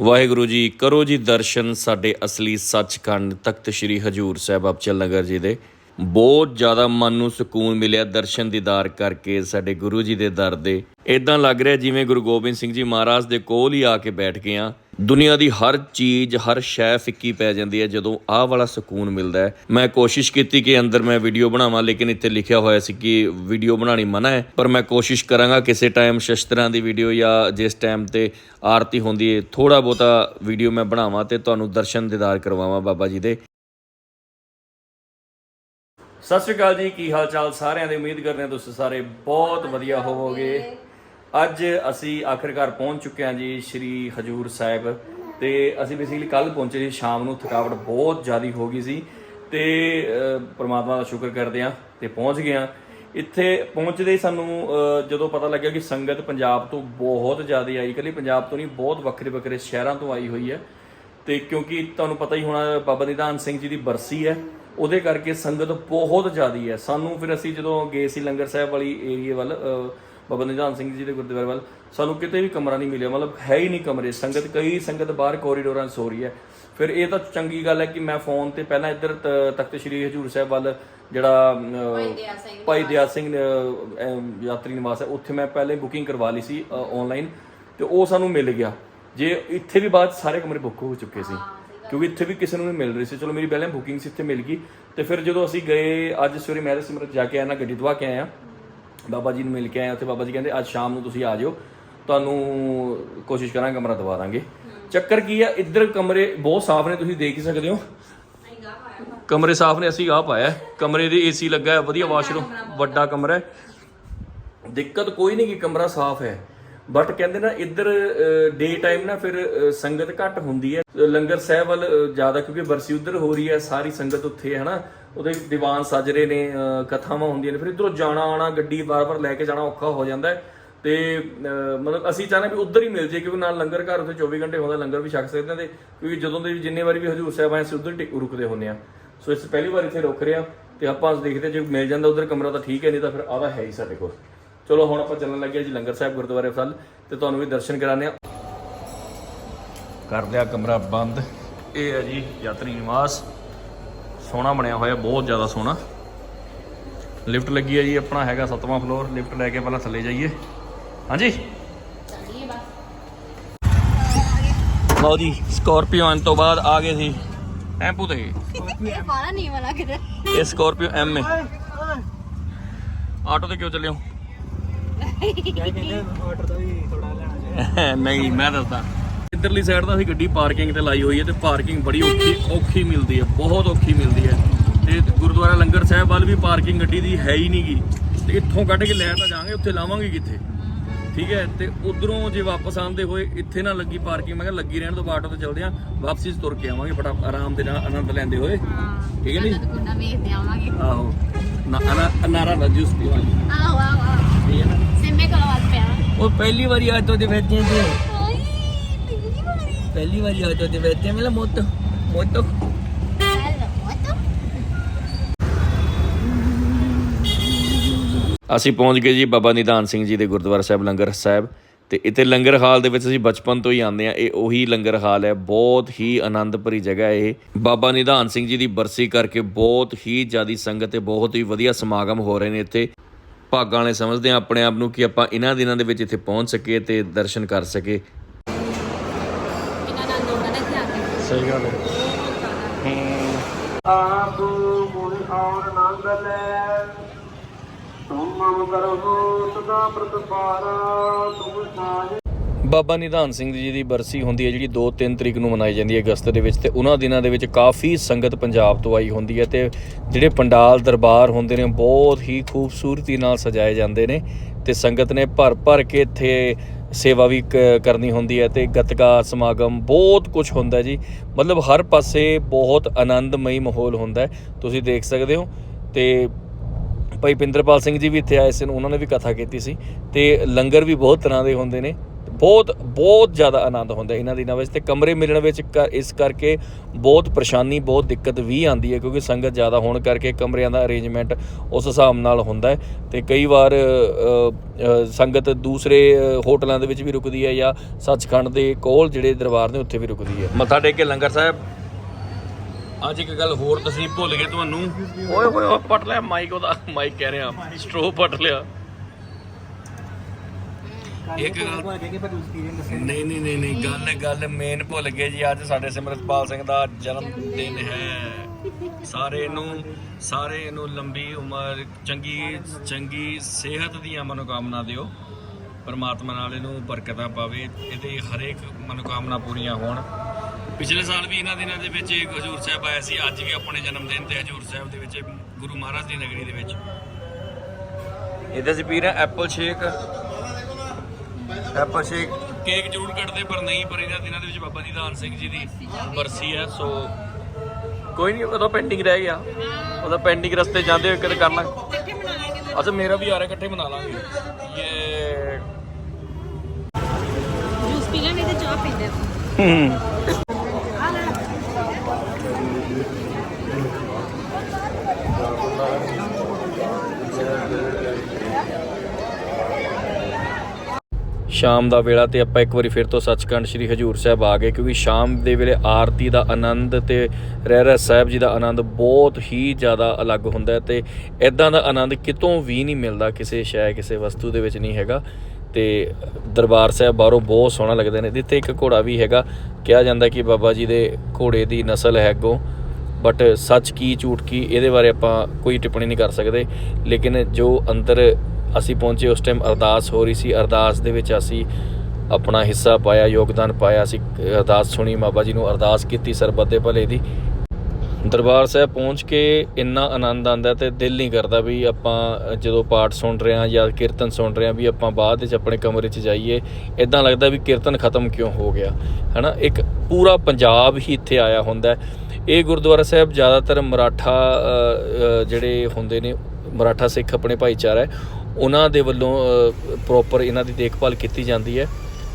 ਵਾਹਿਗੁਰੂ ਜੀ, ਕਰੋ ਜੀ ਦਰਸ਼ਨ ਸਾਡੇ ਅਸਲੀ ਸੱਚਖੰਡ, ਤਖਤ ਸ੍ਰੀ ਹਜੂਰ ਸਾਹਿਬ ਅਬਚਲ ਨਗਰ ਜੀ ਦੇ। ਬਹੁਤ ਜ਼ਿਆਦਾ ਮਨ ਨੂੰ ਸਕੂਨ ਮਿਲਿਆ ਦਰਸ਼ਨ ਦੀਦਾਰ ਕਰਕੇ ਸਾਡੇ ਗੁਰੂ ਜੀ ਦੇ ਦਰ ਦੇ ਇਦਾਂ ਲੱਗ ਰਿਹਾ ਜਿਵੇਂ ਗੁਰੂ ਗੋਬਿੰਦ ਸਿੰਘ ਜੀ ਮਹਾਰਾਜ ਦੇ ਕੋਲ ਹੀ ਆ ਕੇ ਬੈਠ ਗਏ ਆ। ਦੁਨੀਆ ਦੀ ਹਰ ਚੀਜ਼, ਹਰ ਸ਼ੈ ਫਿੱਕੀ ਪੈ ਜਾਂਦੀ ਹੈ ਜਦੋਂ ਆਹ ਵਾਲਾ ਸਕੂਨ ਮਿਲਦਾ ਹੈ। ਮੈਂ ਕੋਸ਼ਿਸ਼ ਕੀਤੀ ਕਿ ਅੰਦਰ ਮੈਂ ਵੀਡੀਓ ਬਣਾਵਾਂ, ਲੇਕਿਨ ਇੱਥੇ ਲਿਖਿਆ ਹੋਇਆ ਸੀ ਕਿ ਵੀਡੀਓ ਬਣਾਣੀ ਮਨਾ ਹੈ। ਪਰ ਮੈਂ ਕੋਸ਼ਿਸ਼ ਕਰਾਂਗਾ ਕਿਸੇ ਟਾਈਮ ਸ਼ਸਤਰਾਂ ਦੀ ਵੀਡੀਓ ਜਾਂ ਜਿਸ ਟਾਈਮ ਤੇ ਆਰਤੀ ਹੁੰਦੀ ਹੈ ਥੋੜਾ ਬਹੁਤਾ ਵੀਡੀਓ ਮੈਂ ਬਣਾਵਾਂ ਤੇ ਤੁਹਾਨੂੰ ਦਰਸ਼ਨ ਦੀਦਾਰ ਕਰਵਾਵਾਂ ਬਾਬਾ ਜੀ ਦੇ। ਸਤਿ ਸ਼੍ਰੀ ਅਕਾਲ ਜੀ ਕੀ ਹਾਲ ਚਾਲ ਸਾਰਿਆਂ ਦੀ ਉਮੀਦ ਕਰਦੇ ਹਾਂ ਤੁਸੀਂ ਸਾਰੇ ਬਹੁਤ ਵਧੀਆ ਹੋਵੋਗੇ। ਅੱਜ ਅਸੀਂ ਆਖਿਰਕਾਰ ਪਹੁੰਚ ਚੁੱਕੇ ਹਾਂ ਜੀ ਸ਼੍ਰੀ ਹਜੂਰ ਸਾਹਿਬ ਤੇ ਅਸੀਂ ਬੇਸਿਕਲੀ ਕੱਲ ਪਹੁੰਚੇ ਸੀ ਸ਼ਾਮ ਨੂੰ ਥਕਾਵਟ ਬਹੁਤ ਜ਼ਿਆਦੀ ਹੋ ਗਈ ਸੀ ਤੇ ਪ੍ਰਮਾਤਮਾ ਦਾ ਸ਼ੁਕਰ ਕਰਦੇ ਹਾਂ ਤੇ ਪਹੁੰਚ ਗਏ ਹਾਂ। ਇੱਥੇ ਪਹੁੰਚਦੇ ਹੀ ਸਾਨੂੰ ਜਦੋਂ ਪਤਾ ਲੱਗਿਆ ਕਿ ਸੰਗਤ ਪੰਜਾਬ ਤੋਂ ਬਹੁਤ ਜ਼ਿਆਦਾ ਆਈ ਇਕੱਲੀ ਪੰਜਾਬ ਤੋਂ ਨਹੀਂ ਬਹੁਤ ਵੱਖਰੇ ਵੱਖਰੇ ਸ਼ਹਿਰਾਂ ਤੋਂ ਆਈ ਹੋਈ ਹੈ। ਤੇ ਕਿਉਂਕਿ ਤੁਹਾਨੂੰ ਪਤਾ ਹੀ ਹੋਣਾ ਬਾਬਾ ਨਿਧਾਨ ਸਿੰਘ ਜੀ ਦੀ ਬਰਸੀ ਹੈ। ਉਹਦੇ ਕਰਕੇ ਸੰਗਤ ਬਹੁਤ ਜ਼ਿਆਦੀ ਹੈ। ਸਾਨੂੰ ਫਿਰ ਅਸੀਂ ਜਦੋਂ ਗਏ ਸੀ ਲੰਗਰ ਸਾਹਿਬ ਵਾਲੀ ਏਰੀਆ ਵੱਲ ਬਾਬਾ ਨਿਧਾਨ ਸਿੰਘ ਜੀ ਦੇ ਗੁਰਦੁਆਰੇ ਵੱਲ ਸਾਨੂੰ ਕਿਤੇ ਵੀ ਕਮਰਾ ਨਹੀਂ ਮਿਲਿਆ। ਮਤਲਬ ਹੈ ਹੀ ਨਹੀਂ ਕਮਰੇ। ਸੰਗਤ ਕਈ ਸੰਗਤ ਬਾਹਰ ਕੋਰੀਡੋਰਾਂ 'ਚ ਸੋ ਰਹੀ ਹੈ। ਫਿਰ ਇਹ ਤਾਂ ਚੰਗੀ ਗੱਲ ਹੈ ਕਿ ਮੈਂ ਫੋਨ ਤੇ ਪਹਿਲਾਂ ਇੱਧਰ ਤਖਤ ਸ੍ਰੀ ਹਜੂਰ ਸਾਹਿਬ ਵੱਲ ਜਿਹੜਾ ਭਾਈ ਦਿਆ ਸਿੰਘ ਯਾਤਰੀ ਨਿਵਾਸ ਹੈ ਉੱਥੇ ਮੈਂ ਪਹਿਲੇ ਬੁਕਿੰਗ ਕਰਵਾ ਲਈ ਸੀ ਆਨਲਾਈਨ ਤੇ ਉਹ ਸਾਨੂੰ ਮਿਲ ਗਿਆ। ਜੇ ਇੱਥੇ ਵੀ ਬਾਅਦ ਸਾਰੇ ਕਮਰੇ ਬੁੱਕ ਹੋ ਚੁੱਕੇ ਸੀ। ਕਿਉਂਕਿ ਇੱਥੇ ਵੀ ਕਿਸੇ ਨੂੰ ਨਹੀਂ ਮਿਲ ਰਹੀ ਸੀ। ਚਲੋ ਮੇਰੀ ਪਹਿਲਾਂ ਬੁਕਿੰਗ ਸੀ ਇੱਥੇ ਮਿਲ ਗਈ। ਤੇ ਫਿਰ ਜਦੋਂ ਅਸੀਂ ਗਏ ਅੱਜ ਸਵੇਰੇ ਮੈਂ ਤੇ ਸਿਮਰਤ ਜਾ ਕੇ ਆਇਆ ਨਾ ਗੱਡੀ ਦਵਾ ਕੇ ਆਇਆ ਬਾਬਾ ਜੀ ਨੂੰ ਮਿਲ ਕੇ ਆਇਆ ਉੱਥੇ ਬਾਬਾ ਜੀ ਕਹਿੰਦੇ ਅੱਜ ਸ਼ਾਮ ਨੂੰ ਤੁਸੀਂ ਆ ਜਾਓ। ਤੁਹਾਨੂੰ ਕੋਸ਼ਿਸ਼ ਕਰਾਂਗੇ ਕਮਰਾ ਦਵਾ ਦਾਂਗੇ। ਚੱਕਰ ਕੀ ਆ ਇੱਧਰ ਕਮਰੇ ਬਹੁਤ ਸਾਫ਼ ਨੇ ਤੁਸੀਂ ਦੇਖ ਹੀ ਸਕਦੇ ਹੋ। ਕਮਰੇ ਸਾਫ਼ ਨੇ ਅਸੀਂ ਆਹ ਪਾਇਆ। ਕਮਰੇ ਦੇ ਏਸੀ ਲੱਗਾ ਹੈ ਵਧੀਆ ਵਾਸ਼ਰੂਮ ਵੱਡਾ ਕਮਰਾ ਹੈ। ਦਿੱਕਤ ਕੋਈ ਨਹੀਂ ਕਿ ਕਮਰਾ ਸਾਫ਼ ਹੈ। ਬਟ ਕਹਿੰਦੇ ਨਾ ਇੱਧਰ ਡੇ ਟਾਈਮ ਨਾ ਫਿਰ ਸੰਗਤ ਘੱਟ ਹੁੰਦੀ ਹੈ। ਲੰਗਰ ਸਾਹਿਬ ਵੱਲ ਜ਼ਿਆਦਾ ਕਿਉਂਕਿ ਬਰਸੀ ਉੱਧਰ ਹੋ ਰਹੀ ਹੈ, ਸਾਰੀ ਸੰਗਤ ਉੱਥੇ ਹੈ ਨਾ ਉਹਦੇ ਦੀਵਾਨ ਸੱਜ ਰਹੇ ਨੇ ਕਥਾਵਾਂ ਹੁੰਦੀਆਂ ਨੇ। ਫਿਰ ਇੱਧਰੋਂ ਜਾਣਾ ਆਣਾ ਗੱਡੀ ਵਾਰ-ਵਾਰ ਲੈ ਕੇ ਜਾਣਾ ਔਖਾ ਹੋ ਜਾਂਦਾ ਹੈ। ਤੇ ਮਤਲਬ ਅਸੀਂ ਚਾਹੁੰਦੇ ਵੀ ਉੱਧਰ ਹੀ ਮਿਲ ਜੇ ਕਿਉਂਕਿ ਨਾਲ ਲੰਗਰ ਘਰ ਉੱਥੇ 24 ਘੰਟੇ ਹੁੰਦਾ, ਲੰਗਰ ਵੀ ਛਕ ਸਕਦੇ ਹਾਂ ਤੇ ਕਿਉਂਕਿ ਜਦੋਂ ਦੇ ਜਿੰਨੇ ਵਾਰੀ ਵੀ ਹਜੂਰ ਸਾਹਿਬ ਆਏ ਅਸੀਂ ਉੱਧਰ ਟਿਕ- ਰੁਕਦੇ ਹੁੰਦੇ ਆ ਸੋ ਇਸ ਪਹਿਲੀ ਵਾਰ ਇੱਥੇ ਰੁਕ ਰਹੇ ਆ ਤੇ ਆਪਾਂ ਦੇਖਦੇ ਜੇ ਮਿਲ ਜਾਂਦਾ ਉੱਧਰ ਕਮਰਾ ਤਾਂ ਠੀਕ ਹੈ, ਨਹੀਂ ਤਾਂ ਫਿਰ ਆਦਾ ਹੈ ਹੀ ਸਾਡੇ ਕੋਲ। ਚਲੋ ਹੁਣ ਆਪਾਂ ਚੱਲਣ ਲੱਗੇ ਜੀ ਲੰਗਰ ਸਾਹਿਬ ਗੁਰਦੁਆਰੇ ਵੱਲ ਤੇ ਤੁਹਾਨੂੰ ਵੀ ਦਰਸ਼ਨ ਕਰਾਣੇ ਆ ਕਰ ਲਿਆ ਕਮਰਾ ਬੰਦ। ਇਹ ਹੈ ਜੀ ਯਾਤਰੀ ਨਿਵਾਸ। ਸੋਹਣਾ ਬਣਿਆ ਹੋਇਆ ਬਹੁਤ ਜ਼ਿਆਦਾ ਸੋਹਣਾ। ਲਿਫਟ ਲੱਗੀ ਹੈ ਜੀ ਆਪਣਾ ਹੈਗਾ ਸੱਤਵਾਂ ਫਲੋਰ ਲਿਫਟ ਲੈ ਕੇ ਪਹਿਲਾਂ ਥੱਲੇ ਜਾਈਏ। ਹਾਂਜੀ? ਲਓ ਜੀ ਸਕਾਰਪੀਓ ਆਉਣ ਤੋਂ ਬਾਅਦ ਆ ਗਏ ਸੀ ਟੈਂਪੂ ਤੇ। ਇਹ ਪਾਣਾ ਨਹੀਂ ਵਾਲਾ ਕਿਤੇ ਇਹ ਸਕਾਰਪੀਓ ਐਮ ਹੈ ਆਟੋ ਤੇ ਕਿਉਂ ਚੱਲਿਓ? ਨਹੀਂ ਮੈਂ ਦੱਸਦਾ। ਇੱਧਰਲੀ ਸਾਈਡ ਤਾਂ ਅਸੀਂ ਗੱਡੀ ਪਾਰਕਿੰਗ ਤੇ ਲਾਈ ਹੋਈ ਹੈ ਤੇ ਪਾਰਕਿੰਗ ਬੜੀ ਔਖੀ ਔਖੀ ਮਿਲਦੀ ਹੈ ਬਹੁਤ ਔਖੀ ਮਿਲਦੀ ਹੈ। ਤੇ ਗੁਰਦੁਆਰਾ ਲੰਗਰ ਸਾਹਿਬ ਵੱਲ ਵੀ ਪਾਰਕਿੰਗ ਗੱਡੀ ਦੀ ਹੈ ਹੀ ਨਹੀਂਗੀ ਤੇ ਇੱਥੋਂ ਕੱਢ ਕੇ ਲੈ ਤਾਂ ਜਾਵਾਂਗੇ ਉੱਥੇ ਲਾਵਾਂਗੇ ਕਿੱਥੇ? ਠੀਕ ਹੈ ਤੇ ਉਧਰੋਂ ਜੇ ਵਾਪਸ ਆਉਂਦੇ ਹੋਏ ਇੱਥੇ ਨਾ ਲੱਗੀ ਪਾਰਕਿੰਗ ਮੈਂ ਕਿਹਾ ਲੱਗੀ ਰਹਿਣ ਤੋਂ ਆਟੋ ਤੇ ਚੱਲਦੇ ਆਂ ਵਾਪਸੀ 'ਚ ਤੁਰ ਕੇ ਆਵਾਂਗੇ ਬੜਾ ਆਰਾਮ ਦੇ ਨਾਲ ਆਨੰਦ ਲੈਂਦੇ ਹੋਏ। ਠੀਕ ਹੈ ਨੀ ਕੁੰਡਾ ਵੇਖਦੇ ਆਵਾਂਗੇ। ਆਹੋ ਨਾ ਨਾ ਨਾਰਾ ਨਾ ਜੂਸ ਪੀਵਾਂਗੇ ਆਹੋ ਆਹੋ। ਪਿਆ ਉਹ ਪਹਿਲੀ ਵਾਰੀ ਆਟੋ ਦੇ ਬੈਠੇ ਜੀ। ਪਿੰਗੀ ਵਾਲੀ ਪਹਿਲੀ ਵਾਰੀ ਆਟੋ ਦੇ ਬੈਠੇ ਮੇਲਾ ਮੋਟੋ ਮੋਟੋ। ਅਸੀਂ ਪਹੁੰਚ ਗਏ ਜੀ ਬਾਬਾ ਨਿਧਾਨ ਸਿੰਘ ਜੀ ਦੇ ਗੁਰਦੁਆਰਾ ਸਾਹਿਬ ਲੰਗਰ ਸਾਹਿਬ ਤੇ ਇੱਥੇ ਲੰਗਰ ਹਾਲ ਦੇ ਵਿੱਚ ਅਸੀਂ ਬਚਪਨ ਤੋਂ ਹੀ ਆਉਂਦੇ ਆ ਇਹ ਉਹੀ ਲੰਗਰ ਹਾਲ ਹੈ ਬਹੁਤ ਹੀ ਆਨੰਦ ਭਰੀ ਜਗ੍ਹਾ ਹੈ ਇਹ। ਬਾਬਾ ਨਿਧਾਨ ਸਿੰਘ ਜੀ ਦੀ ਬਰਸੀ ਕਰਕੇ ਬਹੁਤ ਹੀ ਜ਼ਿਆਦੀ ਸੰਗਤ ਤੇ ਬਹੁਤ ਹੀ ਵਧੀਆ ਸਮਾਗਮ ਹੋ ਰਹੇ ਨੇ ਇੱਥੇ। ਭਾਗਾਂ ਵਾਲੇ ਸਮਝਦੇ ਆ ਆਪਣੇ ਆਪ ਨੂੰ ਕਿ ਆਪਾਂ ਇਹਨਾਂ ਦਿਨਾਂ ਦੇ ਵਿੱਚ ਇੱਥੇ ਪਹੁੰਚ ਸਕੀਏ ਤੇ ਦਰਸ਼ਨ ਕਰ ਸਕੇ ਸਹੀ ਗੱਲ ਹੈ। ਆਪ ਮੁਨ ਆਉਣ ਨੰਦ ਲੈ ਤੁਮ ਮਮ ਕਰੋ ਸਦਾ ਪ੍ਰਤਪਾਰਾ ਤੁਮ ਸਾਜ ਬਾਬਾ ਨਿਧਾਨ ਸਿੰਘ ਜੀ ਦੀ ਬਰਸੀ ਹੁੰਦੀ ਹੈ, ਜਿਹੜੀ 2-3 ਤਰੀਕ ਨੂੰ ਮਨਾਈ ਜਾਂਦੀ ਹੈ ਅਗਸਤ ਦੇ ਵਿੱਚ ਤੇ ਉਹਨਾਂ ਦਿਨਾਂ ਦੇ ਵਿੱਚ ਕਾਫੀ ਸੰਗਤ ਪੰਜਾਬ ਤੋਂ ਆਈ ਹੁੰਦੀ ਹੈ ਤੇ ਜਿਹੜੇ ਪੰਡਾਲ ਦਰਬਾਰ ਹੁੰਦੇ ਨੇ, ਬਹੁਤ ਹੀ ਖੂਬਸੂਰਤੀ ਨਾਲ ਸਜਾਏ ਜਾਂਦੇ ਨੇ ਤੇ ਸੰਗਤ ਨੇ ਭਰ ਭਰ ਕੇ ਇੱਥੇ ਸੇਵਾ ਵੀ ਕ- ਕਰਨੀ ਹੁੰਦੀ ਹੈ ਤੇ ਗਤਕਾ ਸਮਾਗਮ ਬਹੁਤ ਕੁਝ ਹੁੰਦਾ ਜੀ। ਮਤਲਬ ਹਰ ਪਾਸੇ ਬਹੁਤ ਆਨੰਦਮਈ ਮਾਹੌਲ ਹੁੰਦਾ ਤੁਸੀਂ ਦੇਖ ਸਕਦੇ ਹੋ ਤੇ ਭਾਈ ਪਿੰਦਰਪਾਲ ਸਿੰਘ ਜੀ ਵੀ ਇੱਥੇ ਆਏ ਸਨ, ਉਹਨਾਂ ਨੇ ਵੀ ਕਥਾ ਕੀਤੀ ਸੀ ਤੇ ਲੰਗਰ ਵੀ ਬਹੁਤ ਤਰ੍ਹਾਂ ਦੇ ਹੁੰਦੇ ਨੇ। ਬਹੁਤ ਬਹੁਤ ਜ਼ਿਆਦਾ ਆਨੰਦ ਹੁੰਦਾ ਇਹਨਾਂ ਦਿਨਾਂ ਵਿੱਚ ਤੇ ਕਮਰੇ ਮਿਲਣ ਵਿੱਚ ਕ- ਇਸ ਕਰਕੇ ਬਹੁਤ ਪਰੇਸ਼ਾਨੀ, ਬਹੁਤ ਦਿੱਕਤ ਵੀ ਆਉਂਦੀ ਹੈ ਕਿਉਂਕਿ ਸੰਗਤ ਜ਼ਿਆਦਾ ਹੋਣ ਕਰਕੇ ਕਮਰਿਆਂ ਦਾ ਅਰੇਂਜਮੈਂਟ ਉਸ ਹਿਸਾਬ ਨਾਲ ਹੁੰਦਾ ਹੈ ਤੇ ਕਈ ਵਾਰ ਸੰਗਤ ਦੂਸਰੇ ਹੋਟਲਾਂ ਦੇ ਵਿੱਚ ਵੀ ਰੁਕਦੀ ਹੈ ਜਾਂ ਸੱਚਖੰਡ ਦੇ ਕੋਲ ਜਿਹੜੇ ਦਰਬਾਰ ਨੇ ਉੱਥੇ ਵੀ ਰੁਕਦੀ ਹੈ। ਮੱਥਾ ਟੇਕ ਕੇ ਲੰਗਰ ਸਾਹਿਬ। ਅੱਜ ਇੱਕ ਗੱਲ ਹੋਰ ਤੁਸੀਂ ਭੁੱਲ ਗਏ ਤੁਹਾਨੂੰ। ਓਏ ਹੋਏ ਪਟ ਲਿਆ ਮਾਈਕ ਉਹਦਾ। ਮਾਈਕ ਕਹਿ ਰਿਹਾ ਸਟ੍ਰੋ ਪਟ ਲਿਆ। ਇੱਕ ਗੱਲ ਨਹੀਂ ਨਹੀਂ ਨਹੀਂ ਨਹੀਂ ਗੱਲ ਗੱਲ ਮੇਨ ਭੁੱਲ ਗਏ ਜੀ। ਅੱਜ ਸਾਡੇ ਸਿਮਰਤਪਾਲ ਸਿੰਘ ਦਾ ਜਨਮ ਦਿਨ ਹੈ। ਸਾਰੇ ਨੂੰ ਸਾਰੇ ਨੂੰ ਲੰਬੀ ਉਮਰ ਚੰਗੀ ਚੰਗੀ ਸਿਹਤ ਦੀਆਂ ਮਨੋਕਾਮਨਾ ਦਿਓ। ਪਰਮਾਤਮਾ ਨਾਲ ਇਹਨੂੰ ਬਰਕਤਾਂ ਪਾਵੇ। ਇਹਦੇ ਹਰੇਕ ਮਨੋਕਾਮਨਾ ਪੂਰੀਆਂ ਹੋਣ। ਪਿਛਲੇ ਸਾਲ ਵੀ ਇਹਨਾਂ ਦਿਨਾਂ ਦੇ ਵਿੱਚ ਇੱਕ ਹਜੂਰ ਸਾਹਿਬ ਆਇਆ ਸੀ। ਅੱਜ ਵੀ ਆਪਣੇ ਜਨਮ ਦਿਨ ਤੇ ਹਜੂਰ ਸਾਹਿਬ ਦੇ ਵਿੱਚ ਗੁਰੂ ਮਹਾਰਾਜ ਦੀ ਨਗਰੀ ਦੇ ਵਿੱਚ। ਇਹਦੇ ਅਸੀਂ ਪੀ ਰਹੇ ਹਾਂ apple shake. Apple shake cake ਜ਼ਰੂਰ ਕੱਟਦੇ ਪਰ ਨਹੀਂ ਪਰ ਇਹਨਾਂ ਦਿਨਾਂ ਦੇ ਵਿੱਚ ਬਾਬਾ ਦੀਦਾਨ ਸਿੰਘ ਜੀ ਦੀ ਬਰਸੀ ਹੈ ਸੋ ਕੋਈ ਨਹੀਂ ਉਹਦਾ ਪੈਂਡਿੰਗ ਰਹਿ ਗਿਆ। ਉਹਦਾ ਪੈਂਡਿੰਗ ਰਸਤੇ ਜਾਂਦੇ ਹੋਏ ਕਦੇ ਕਰ ਲਾਂਗੇ ਅੱਛਾ ਮੇਰਾ ਵੀ ਆ ਰਿਹਾ ਇਕੱਠੇ ਬਣਾ ਲਾਂਗੇ। ਇਹ ਜੂਸ ਪੀ ਲੈਣੇ ਤੇ ਚਾਹ ਪੀਂਦੇ। ਹੂੰ। ਸ਼ਾਮ ਦਾ ਵੇਲਾ ਤੇ ਆਪਾਂ ਇੱਕ ਵਾਰੀ ਫਿਰ ਤੋਂ ਸੱਚਖੰਡ ਸ੍ਰੀ ਹਜੂਰ ਸਾਹਿਬ ਆ ਗਏ, ਕਿਉਂਕਿ ਸ਼ਾਮ ਦੇ ਵੇਲੇ ਆਰਤੀ ਦਾ ਆਨੰਦ ਤੇ ਰਹਿਰਾ ਸਾਹਿਬ ਜੀ ਦਾ ਆਨੰਦ ਬਹੁਤ ਹੀ ਜ਼ਿਆਦਾ ਅਲੱਗ ਹੁੰਦਾ ਹੈ ਤੇ ਇਦਾਂ ਦਾ ਆਨੰਦ ਕਿਤੋਂ ਵੀ ਨਹੀਂ ਮਿਲਦਾ ਕਿਸੇ ਸ਼ੈ, ਕਿਸੇ ਵਸਤੂ ਦੇ ਵਿੱਚ ਨਹੀਂ ਹੈਗਾ ਤੇ ਦਰਬਾਰ ਸਾਹਿਬ ਬਾਹਰੋਂ ਬਹੁਤ ਸੋਹਣਾ ਲੱਗਦੇ ਨੇ ਇੱਥੇ ਇੱਕ ਘੋੜਾ ਵੀ ਹੈਗਾ, ਕਿਹਾ ਜਾਂਦਾ ਕਿ ਬਾਬਾ ਜੀ ਦੇ ਘੋੜੇ ਦੀ ਨਸਲ ਹੈ ਅੱਗੋਂ, ਬਟ ਸੱਚ ਕੀ ਝੂਠ ਕੀ ਇਹਦੇ ਬਾਰੇ ਆਪਾਂ ਕੋਈ ਟਿੱਪਣੀ ਨਹੀਂ ਕਰ ਸਕਦੇ, ਲੇਕਿਨ ਜੋ ਅੰਦਰ ਅਸੀਂ ਪਹੁੰਚੇ ਉਸ ਟਾਈਮ ਅਰਦਾਸ ਹੋ ਰਹੀ ਸੀ। ਅਰਦਾਸ ਦੇ ਵਿੱਚ ਅਸੀਂ ਆਪਣਾ ਹਿੱਸਾ ਪਾਇਆ, ਯੋਗਦਾਨ ਪਾਇਆ। ਅਸੀਂ ਅਰਦਾਸ ਸੁਣੀ, ਬਾਬਾ ਜੀ ਨੂੰ ਅਰਦਾਸ ਕੀਤੀ ਸਰਬੱਤ ਦੇ ਭਲੇ ਦੀ। ਦਰਬਾਰ ਸਾਹਿਬ ਪਹੁੰਚ ਕੇ ਇੰਨਾ ਆਨੰਦ ਆਂਦਾ ਤੇ ਦਿਲ ਨਹੀਂ ਕਰਦਾ ਵੀ ਆਪਾਂ ਜਦੋਂ ਪਾਠ ਸੁਣ ਰਹੇ ਹਾਂ ਜਾਂ ਕੀਰਤਨ ਸੁਣ ਰਹੇ ਹਾਂ ਵੀ ਆਪਾਂ ਬਾਅਦ ਵਿੱਚ ਆਪਣੇ ਕਮਰੇ 'ਚ ਜਾਈਏ। ਇਦਾਂ ਲੱਗਦਾ ਵੀ ਕੀਰਤਨ ਖਤਮ ਕਿਉਂ ਹੋ ਗਿਆ? ਹਨਾ? ਇੱਕ ਪੂਰਾ ਪੰਜਾਬ ਹੀ ਇੱਥੇ ਆਇਆ ਹੁੰਦਾ। ਇਹ ਗੁਰਦੁਆਰਾ ਸਾਹਿਬ ਜ਼ਿਆਦਾਤਰ ਮਰਾਠਾ ਜਿਹੜੇ ਹੁੰਦੇ ਨੇ, ਮਰਾਠਾ ਸਿੱਖ ਆਪਣੇ ਭਾਈਚਾਰਾ ਹੈ। ਉਹਨਾਂ ਦੇ ਵੱਲੋਂ ਪ੍ਰੋਪਰ ਇਹਨਾਂ ਦੀ ਦੇਖਭਾਲ ਕੀਤੀ ਜਾਂਦੀ ਹੈ।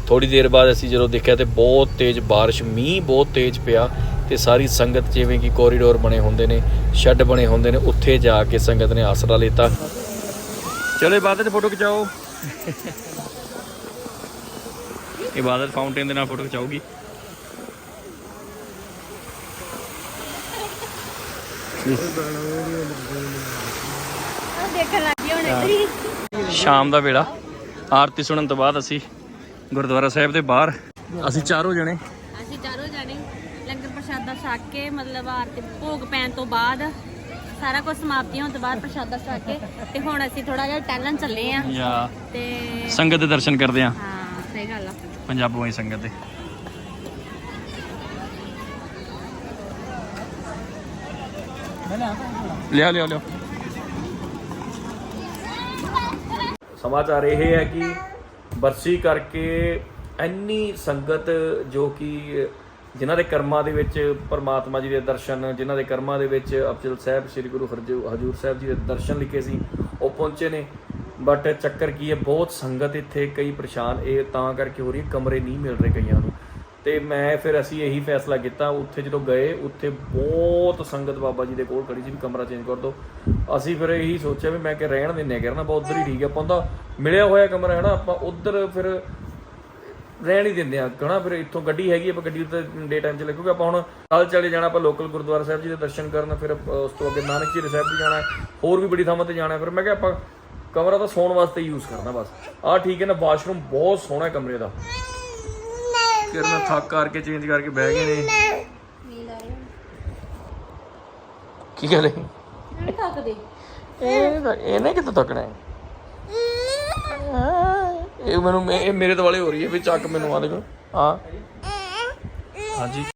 ਥੋੜੀ ਦੇਰ ਬਾਅਦ ਅਸੀਂ ਜਦੋਂ ਦੇਖਿਆ ਤੇ ਬਹੁਤ ਤੇਜ਼ ਬਾਰਿਸ਼ ਮੀਂਹ ਬਹੁਤ ਤੇਜ਼ ਪਿਆ ਤੇ ਸਾਰੀ ਸੰਗਤ ਜਿਵੇਂ ਕਿ ਕੋਰੀਡੋਰ ਬਣੇ ਹੁੰਦੇ ਨੇ ਸ਼ੈੱਡ ਬਣੇ ਹੁੰਦੇ ਨੇ ਉੱਥੇ ਜਾ ਕੇ ਸੰਗਤ ਨੇ ਆਸਰਾ ਲਿੱਤਾ। ਚਲੋ ਇਬਾਦਤ ਦੀ ਫੋਟੋ ਖਿਚਾਓ। ਇਬਾਦਤ ਫਾਊਂਟੇਨ ਦੇ ਨਾਲ ਫੋਟੋ ਦੇਖਣ ਸ਼ਾਮ ਦਾ ਵੇਲਾ। ਆਰਤੀ ਸੁਣਨ ਤੋਂ ਬਾਅਦ ਅਸੀਂ ਗੁਰਦੁਆਰਾ ਸਾਹਿਬ ਦੇ ਬਾਹਰ। ਅਸੀਂ ਚਾਰੋਂ ਜਣੇ। ਅਸੀਂ ਚਾਰੋਂ ਜਾਣੇ ਲੰਗਰ ਪ੍ਰਸ਼ਾਦਾ ਛਕ ਕੇ ਮਤਲਬ ਆਰਤੀ ਭੋਗ ਪੈਣ ਤੋਂ ਬਾਅਦ ਸਾਰਾ ਕੁਝ ਸਮਾਪਤੀ ਹੋਣ ਤੋਂ ਬਾਅਦ ਪ੍ਰਸ਼ਾਦਾ ਛਕ ਕੇ ਤੇ ਹੁਣ ਅਸੀਂ ਥੋੜਾ ਜਿਹਾ ਟਹਿਲਣ ਚੱਲੇ ਆ। ਜਾਂ ਤੇ ਸੰਗਤ ਦੇ ਦਰਸ਼ਨ ਕਰਦੇ ਆ। ਹਾਂ ਸਹੀ ਗੱਲ ਆ। ਪੰਜਾਬੋਂ ਦੀ ਸੰਗਤ ਦੇ। ਲਿਆ ਲਿਆ ਲਿਆ। ਸਮਾਚਾਰ ਇਹ ਹੈ ਕਿ ਬਰਸੀ ਕਰਕੇ ਇੰਨੀ ਸੰਗਤ ਜੋ ਕਿ ਜਿਨ੍ਹਾਂ ਦੇ ਕਰਮਾਂ ਦੇ ਵਿੱਚ ਪਰਮਾਤਮਾ ਜੀ ਦੇ ਦਰਸ਼ਨ, ਜਿਨ੍ਹਾਂ ਦੇ ਕਰਮਾਂ ਦੇ ਵਿੱਚ ਅਫਜ਼ਲ ਸਾਹਿਬ, ਸ੍ਰੀ ਗੁਰੂ ਹਰਜੋ, ਹਜੂਰ ਸਾਹਿਬ ਜੀ ਦੇ ਦਰਸ਼ਨ ਲਿਖੇ ਸੀ, ਉਹ ਪਹੁੰਚੇ ਨੇ। ਬਟ ਚੱਕਰ ਕੀ ਹੈ, ਬਹੁਤ ਸੰਗਤ ਇੱਥੇ ਕਈ ਪਰੇਸ਼ਾਨ, ਇਹ ਤਾਂ ਕਰਕੇ ਹੋ ਰਹੀ ਹੈ, ਕਮਰੇ ਨਹੀਂ ਮਿਲ ਰਹੇ ਕਈਆਂ ਨੂੰ। ਤੇ ਮੈਂ ਫਿਰ ਅਸੀਂ ਇਹੀ ਫੈਸਲਾ ਕੀਤਾ, ਉੱਥੇ ਜਦੋਂ ਗਏ, ਉੱਥੇ ਬਹੁਤ ਸੰਗਤ ਬਾਬਾ ਜੀ ਦੇ ਕੋਲ ਖੜੀ ਸੀ ਵੀ ਕਮਰਾ ਚੇਂਜ ਕਰ ਦਿਓ। ਅਸੀਂ ਫਿਰ ਇਹੀ ਸੋਚਿਆ ਵੀ ਮੈਂ ਕਿ ਰਹਿਣ ਦਿੰਨੇ ਕਰਨਾ ਆਪਾਂ ਉਧਰ ਹੀ ਠੀਕ ਹੈ, ਆਪਾਂ ਤਾਂ ਮਿਲਿਆ ਹੋਇਆ ਕਮਰਾ, ਹੈ ਨਾ, ਆਪਾਂ ਉਧਰ ਫਿਰ ਰਹਿਣ ਹੀ ਦਿੰਦੇ ਆ ਕਹਣਾ ਫਿਰ ਇੱਥੋਂ ਗੱਡੀ ਹੈਗੀ, ਆਪਾਂ ਗੱਡੀ ਉੱਤੇ ਡੇ ਟਾਈਮ ਚ ਲੱਗੂਗਾ, ਆਪਾਂ ਹੁਣ ਕੱਲ ਚਲੇ ਜਾਣਾ, ਆਪਾਂ ਲੋਕਲ ਗੁਰਦੁਆਰਾ ਸਾਹਿਬ ਜੀ ਦੇ ਦਰਸ਼ਨ ਕਰਨ, ਫਿਰ ਉਸ ਤੋਂ ਅੱਗੇ ਨਾਨਕ ਜੀ ਸਾਹਿਬ ਵੀ ਜਾਣਾ, ਹੋਰ ਵੀ ਬੜੀ ਥਾਵਾਂ ਤੇ ਜਾਣਾ, ਫਿਰ ਮੈਂ ਕਿਹਾ ਆਪਾਂ ਕਮਰਾ ਤਾਂ ਸੌਣ ਵਾਸਤੇ ਯੂਜ਼ ਕਰਨਾ ਬਸ। ਆਹ ਠੀਕ ਹੈ ਨਾ, ਵਾਸ਼ਰੂਮ ਬਹੁਤ ਸੋਹਣਾ ਕਮਰੇ ਦਾ। ਫਿਰ ਮੈਂ ਥੱਕ ਕਰਕੇ ਚੇਂਜ ਕਰਕੇ ਬਹਿ ਗਏ ਨੇ। ਕੀ ਕਹ ਨਹੀਂ ਥੱਕਦੇ ਇਹ ਤਾਂ- ਇਹਨੇ ਕਿੱਥੋਂ ਤੱਕਣਾ ਹੈ? ਇਹ ਮੈਨੂੰ ਇਹ ਮੇਰੇ ਦੁਆਲੇ ਹੋ ਰਹੀ ਹੈ ਵੀ ਚੱਕ ਮੈਨੂੰ ਆ ਦੇਖੋ। ਹਾਂ। ਹਾਂਜੀ।